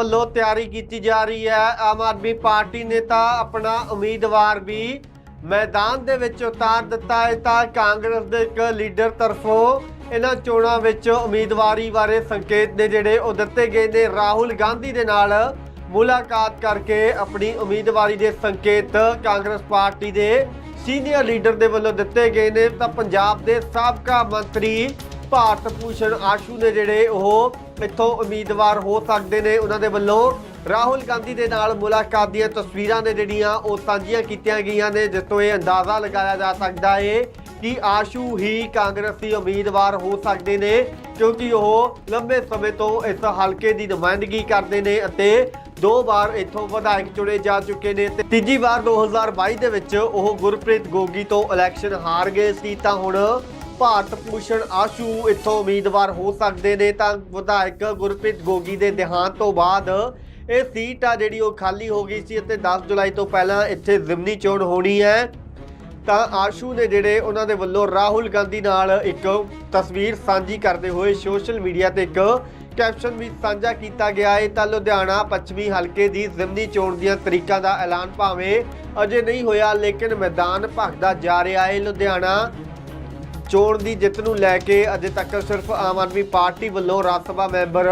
ਵੱਲੋਂ ਤਿਆਰੀ ਕੀਤੀ ਜਾ ਰਹੀ ਹੈ। ਆਮ ਆਦਮੀ ਪਾਰਟੀ ਨੇ ਤਾਂ ਆਪਣਾ ਉਮੀਦਵਾਰ ਵੀ ਮੈਦਾਨ ਦੇ ਵਿੱਚ ਉਤਾਰ ਦਿੱਤਾ ਹੈ ਤਾਂ ਕਾਂਗਰਸ ਦੇ ਇੱਕ ਲੀਡਰ ਤਰਫੋਂ ਇਹਨਾਂ ਚੋਣਾਂ ਵਿੱਚ ਉਮੀਦਵਾਰੀ ਬਾਰੇ ਸੰਕੇਤ ਨੇ ਜਿਹੜੇ ਉਹ ਦਿੱਤੇ ਗਏ ਨੇ। ਰਾਹੁਲ ਗਾਂਧੀ ਦੇ ਨਾਲ ਮੁਲਾਕਾਤ ਕਰਕੇ ਆਪਣੀ ਉਮੀਦਵਾਰੀ ਦੇ ਸੰਕੇਤ ਕਾਂਗਰਸ ਪਾਰਟੀ ਦੇ ਸੀਨੀਅਰ ਲੀਡਰ ਦੇ ਵੱਲੋਂ ਦਿੱਤੇ ਗਏ ਨੇ। ਤਾਂ ਪੰਜਾਬ ਦੇ ਸਾਬਕਾ ਮੰਤਰੀ ਭਾਰਤ ਭੂਸ਼ਣ ਆਸ਼ੂ ਨੇ ਜਿਹੜੇ ਉਹ ਇੱਥੋਂ ਉਮੀਦਵਾਰ ਹੋ ਸਕਦੇ ਨੇ ਉਹਨਾਂ ਦੇ ਵੱਲੋਂ। ਰਾਹੁਲ ਗਾਂਧੀ ਦੇ ਨਾਲ ਮੁਲਾਕਾਤ ਦੀਆਂ ਤਸਵੀਰਾਂ ਨੇ ਜਿਹੜੀਆਂ ਉਹ ਸਾਂਝੀਆਂ ਕੀਤੀਆਂ ਗਈਆਂ ਨੇ, ਜਿਸ ਤੋਂ ਇਹ ਅੰਦਾਜ਼ਾ ਲਗਾਇਆ ਜਾ ਸਕਦਾ ਹੈ ਕਿ ਆਸ਼ੂ ਹੀ ਕਾਂਗਰਸੀ ਉਮੀਦਵਾਰ ਹੋ ਸਕਦੇ ਨੇ, ਕਿਉਂਕਿ ਉਹ ਲੰਬੇ ਸਮੇਂ ਤੋਂ ਇਸ ਹਲਕੇ ਦੀ ਨੁਮਾਇੰਦਗੀ ਕਰਦੇ ਨੇ ਅਤੇ ਦੋ ਵਾਰ ਇੱਥੋਂ ਵਿਧਾਇਕ ਚੁਣੇ ਜਾ ਚੁੱਕੇ ਨੇ ਤੇ ਤੀਜੀ ਵਾਰ 2022 ਦੇ ਵਿੱਚ ਉਹ ਗੁਰਪ੍ਰੀਤ ਗੋਗੀ ਤੋਂ ਇਲੈਕਸ਼ਨ ਹਾਰ ਗਏ ਸੀ, ਤਾਂ ਹੁਣ ਭਾਰਤ ਭੂਸ਼ਣ ਆਸ਼ੂ ਇੱਥੋਂ ਉਮੀਦਵਾਰ ਹੋ ਸਕਦੇ ਨੇ ਤਾਂ ਵਿਧਾਇਕ ਗੁਰਪ੍ਰੀਤ ਗੋਗੀ ਦੇ ਦੇਹਾਂਤ ਤੋਂ ਬਾਅਦ ਇਹ ਸੀਟ ਆ ਜਿਹੜੀ ਉਹ ਖਾਲੀ ਹੋ ਗਈ ਸੀ ਅਤੇ 10 ਜੁਲਾਈ ਤੋਂ ਪਹਿਲਾਂ ਇੱਥੇ ਜ਼ਿਮਨੀ ਚੋਣ ਹੋਣੀ ਹੈ। ਤਾਂ ਆਸ਼ੂ ਨੇ ਜਿਹੜੇ ਉਹਨਾਂ ਦੇ ਵੱਲੋਂ ਰਾਹੁਲ ਗਾਂਧੀ ਨਾਲ ਇੱਕ ਤਸਵੀਰ ਸਾਂਝੀ ਕਰਦੇ ਹੋਏ ਸੋਸ਼ਲ ਮੀਡੀਆ ਤੇ ਇੱਕ ਕੈਪਸ਼ਨ ਵੀ ਸਾਂਝਾ ਕੀਤਾ ਗਿਆ ਹੈ। ਤਾਂ ਲੁਧਿਆਣਾ ਪੱਛਮੀ ਹਲਕੇ ਦੀ ਜ਼ਿਮਨੀ ਚੋਣ ਦੀਆਂ ਤਰੀਕਾਂ ਦਾ ਐਲਾਨ ਭਾਵੇਂ ਅਜੇ ਨਹੀਂ ਹੋਇਆ, ਲੇਕਿਨ ਮੈਦਾਨ ਭਖਦਾ ਜਾ ਰਿਹਾ ਹੈ। ਲੁਧਿਆਣਾ ਚੋਣ ਦੀ ਜਿੱਤ ਨੂੰ ਲੈ ਕੇ ਅਜੇ ਤੱਕ ਸਿਰਫ ਆਮ ਆਦਮੀ ਪਾਰਟੀ ਵੱਲੋਂ ਰਾਜ ਸਭਾ ਮੈਂਬਰ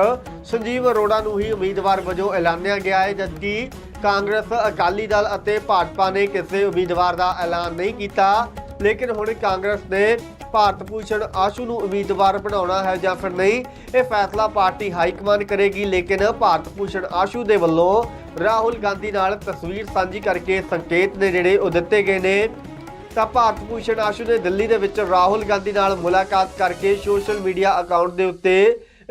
ਸੰਜੀਵ ਅਰੋੜਾ ਨੂੰ ਹੀ ਉਮੀਦਵਾਰ ਵਜੋਂ ਐਲਾਨਿਆ ਗਿਆ ਹੈ, ਜਦਕਿ ਕਾਂਗਰਸ, ਅਕਾਲੀ ਦਲ ਅਤੇ ਭਾਜਪਾ ਨੇ ਕਿਸੇ ਉਮੀਦਵਾਰ ਦਾ ਐਲਾਨ ਨਹੀਂ ਕੀਤਾ। ਲੇਕਿਨ ਹੁਣ ਕਾਂਗਰਸ ਨੇ ਭਾਰਤ ਭੂਸ਼ਣ ਆਸ਼ੂ ਨੂੰ ਉਮੀਦਵਾਰ ਬਣਾਉਣਾ ਹੈ ਜਾਂ ਫਿਰ ਨਹੀਂ, ਇਹ ਫੈਸਲਾ ਪਾਰਟੀ ਹਾਈ ਕਮਾਂਡ ਕਰੇਗੀ। ਲੇਕਿਨ ਭਾਰਤ ਭੂਸ਼ਣ ਆਸ਼ੂ ਦੇ ਵੱਲੋਂ ਰਾਹੁਲ ਗਾਂਧੀ ਨਾਲ ਤਸਵੀਰ ਸਾਂਝੀ ਕਰਕੇ ਸੰਕੇਤ ਨੇ ਜਿਹੜੇ ਉਹ ਦਿੱਤੇ ਗਏ ਨੇ। ਤਾਂ ਭਾਰਤ ਭੂਸ਼ਣ ਆਸ਼ੂ ਨੇ ਦਿੱਲੀ ਦੇ ਵਿੱਚ ਰਾਹੁਲ ਗਾਂਧੀ ਨਾਲ ਮੁਲਾਕਾਤ ਕਰਕੇ ਸੋਸ਼ਲ ਮੀਡੀਆ ਅਕਾਊਂਟ ਦੇ ਉੱਤੇ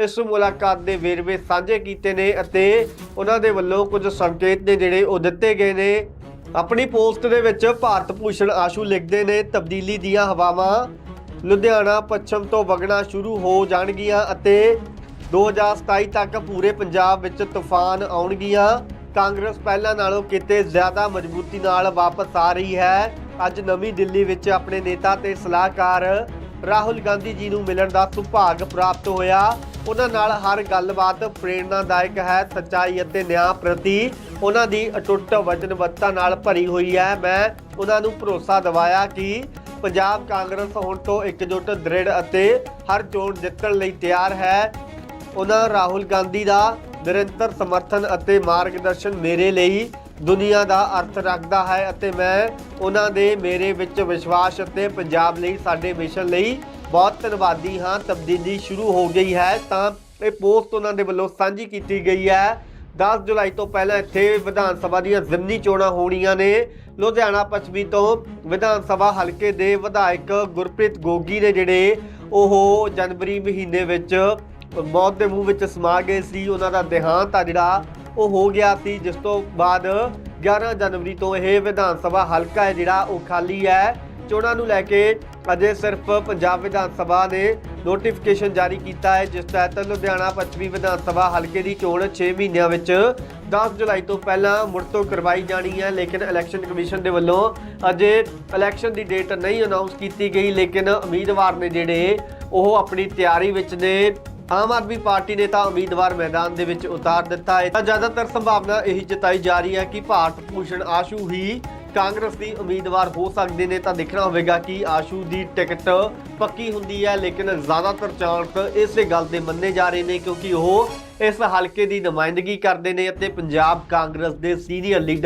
ਇਸ ਮੁਲਾਕਾਤ ਦੇ ਵੇਰਵੇ ਸਾਂਝੇ ਕੀਤੇ ਨੇ ਅਤੇ ਉਹਨਾਂ ਦੇ ਵੱਲੋਂ ਕੁਝ ਸੰਕੇਤ ਨੇ ਜਿਹੜੇ ਉਹ ਦਿੱਤੇ ਗਏ ਨੇ। ਆਪਣੀ ਪੋਸਟ ਦੇ ਵਿੱਚ ਭਾਰਤ ਭੂਸ਼ਣ ਆਸ਼ੂ ਲਿਖਦੇ ਨੇ, ਤਬਦੀਲੀ ਦੀਆਂ ਹਵਾਵਾਂ ਲੁਧਿਆਣਾ ਪੱਛਮ ਤੋਂ ਵਗਣਾ ਸ਼ੁਰੂ ਹੋ ਜਾਣਗੀਆਂ ਅਤੇ 2027 ਤੱਕ ਪੂਰੇ ਪੰਜਾਬ ਵਿੱਚ ਤੂਫਾਨ ਆਉਣਗੀਆਂ। ਕਾਂਗਰਸ ਪਹਿਲਾਂ ਨਾਲੋਂ ਕਿਤੇ ਜ਼ਿਆਦਾ ਮਜ਼ਬੂਤੀ ਨਾਲ ਵਾਪਸ ਆ ਰਹੀ ਹੈ। ਅੱਜ ਨਵੀਂ ਦਿੱਲੀ ਵਿੱਚ ਆਪਣੇ ਨੇਤਾ ਤੇ ਸਲਾਹਕਾਰ ਰਾਹੁਲ ਗਾਂਧੀ ਜੀ ਨੂੰ ਮਿਲਣ ਦਾ ਸੁਭਾਗ ਪ੍ਰਾਪਤ ਹੋਇਆ। ਉਹਨਾਂ ਨਾਲ ਹਰ ਗੱਲਬਾਤ ਪ੍ਰੇਰਣਾਦਾਇਕ ਹੈ, ਸੱਚਾਈ ਅਤੇ ਨਿਆਂ ਪ੍ਰਤੀ ਉਹਨਾਂ ਦੀ ਅਟੁੱਟ ਵਚਨਬੱਧਤਾ ਨਾਲ ਭਰੀ ਹੋਈ ਹੈ। ਮੈਂ ਉਹਨਾਂ ਨੂੰ ਭਰੋਸਾ ਦਿਵਾਇਆ ਕਿ ਪੰਜਾਬ ਕਾਂਗਰਸ ਹੁਣ ਤੋਂ ਇਕਜੁੱਟ, ਦ੍ਰਿੜ ਅਤੇ ਹਰ ਚੋਣ ਜਿੱਤਣ ਲਈ ਤਿਆਰ ਹੈ। ਉਹਨਾਂ ਰਾਹੁਲ ਗਾਂਧੀ ਦਾ ਨਿਰੰਤਰ ਸਮਰਥਨ ਅਤੇ ਮਾਰਗਦਰਸ਼ਨ ਮੇਰੇ ਲਈ ਦੁਨੀਆ ਦਾ ਅਰਥ ਰੱਖਦਾ ਹੈ ਅਤੇ ਮੈਂ ਉਹਨਾਂ ਦੇ ਮੇਰੇ ਵਿੱਚ ਵਿਸ਼ਵਾਸ ਅਤੇ ਪੰਜਾਬ ਲਈ, ਸਾਡੇ ਮਿਸ਼ਨ ਲਈ ਬਹੁਤ ਧੰਨਵਾਦੀ ਹਾਂ। ਤਬਦੀਲੀ ਸ਼ੁਰੂ ਹੋ ਗਈ ਹੈ, ਤਾਂ ਇਹ ਪੋਸਟ ਉਹਨਾਂ ਦੇ ਵੱਲੋਂ ਸਾਂਝੀ ਕੀਤੀ ਗਈ ਹੈ। 10 ਜੁਲਾਈ ਤੋਂ ਪਹਿਲਾਂ ਇੱਥੇ ਵਿਧਾਨ ਸਭਾ ਦੀਆਂ ਜ਼ਿਮਨੀ ਚੋਣਾਂ ਹੋਣੀਆਂ ਨੇ। ਲੁਧਿਆਣਾ ਪੱਛਮੀ ਤੋਂ ਵਿਧਾਨ ਸਭਾ ਹਲਕੇ ਦੇ ਵਿਧਾਇਕ ਗੁਰਪ੍ਰੀਤ ਗੋਗੀ ਨੇ ਜਿਹੜੇ ਉਹ ਜਨਵਰੀ ਮਹੀਨੇ ਵਿੱਚ ਮੌਤ ਦੇ ਮੂੰਹ ਵਿੱਚ ਸਮਾ ਗਏ ਸੀ। ਉਹਨਾਂ ਦਾ ਦੇਹਾਂਤ ਆ ਜਿਹੜਾ ਉਹ ਹੋ ਗਿਆ ਸੀ, ਜਿਸ ਤੋਂ ਬਾਅਦ 11 ਜਨਵਰੀ ਤੋਂ ਇਹ ਵਿਧਾਨ ਸਭਾ ਹਲਕਾ ਹੈ ਜਿਹੜਾ ਉਹ ਖਾਲੀ ਹੈ। ਚੋਣਾਂ ਨੂੰ ਲੈ ਕੇ ਅਜੇ ਸਿਰਫ ਪੰਜਾਬ ਵਿਧਾਨ ਸਭਾ ਨੇ ਨੋਟੀਫਿਕੇਸ਼ਨ ਜਾਰੀ ਕੀਤਾ ਹੈ, ਜਿਸ ਤਹਿਤ ਲੁਧਿਆਣਾ ਪੱਛਮੀ ਵਿਧਾਨ ਸਭਾ ਹਲਕੇ ਦੀ ਚੋਣ 6 ਮਹੀਨਿਆਂ ਵਿੱਚ 10 ਜੁਲਾਈ ਤੋਂ ਪਹਿਲਾਂ ਮੁੜ ਤੋਂ ਕਰਵਾਈ ਜਾਣੀ ਹੈ, ਲੇਕਿਨ ਇਲੈਕਸ਼ਨ ਕਮਿਸ਼ਨ ਦੇ ਵੱਲੋਂ ਅਜੇ ਇਲੈਕਸ਼ਨ ਦੀ ਡੇਟ ਨਹੀਂ ਅਨਾਉਂਸ ਕੀਤੀ ਗਈ, ਲੇਕਿਨ ਉਮੀਦਵਾਰ ਨੇ ਜਿਹੜੇ ਉਹ ਆਪਣੀ ਤਿਆਰੀ ਵਿੱਚ ਨੇ। ਆਮ ਆਦਮੀ ਪਾਰਟੀ ਨੇ ਤਾਂ ਉਮੀਦਵਾਰ ਮੈਦਾਨ ਦੇ ਵਿੱਚ ਉਤਾਰ ਦਿੱਤਾ ਹੈ। ਤਾਂ ਜ਼ਿਆਦਾਤਰ ਸੰਭਾਵਨਾ ਇਹੀ ਜਤਾਈ ਜਾ ਰਹੀ ਹੈ ਕਿ ਭਾਰਤ ਭੂਸ਼ਣ ਆਸ਼ੂ ਹੀ ਕਾਂਗਰਸ ਦੀ ਉਮੀਦਵਾਰ ਹੋ ਸਕਦੇ ਨੇ। ਤਾਂ ਦੇਖਣਾ ਹੋਵੇਗਾ ਕਿ ਆਸ਼ੂ ਦੀ ਟਿਕਟ ਪੱਕੀ ਹੁੰਦੀ ਹੈ, ਲੇਕਿਨ ਜ਼ਿਆਦਾਤਰ ਚਾਂਸ ਇਸੇ ਗੱਲ ਦੇ ਮੰਨੇ ਜਾ ਰਹੇ ਨੇ ਕਿਉਂਕਿ ਉਹ ਇਸ ਹਲਕੇ ਦੀ ਨੁਮਾਇੰਦਗੀ ਕਰਦੇ ਨੇ ਅਤੇ ਪੰਜਾਬ ਕਾਂਗਰਸ ਦੇ ਸੀਨੀਅਰ ਲੀਡਰ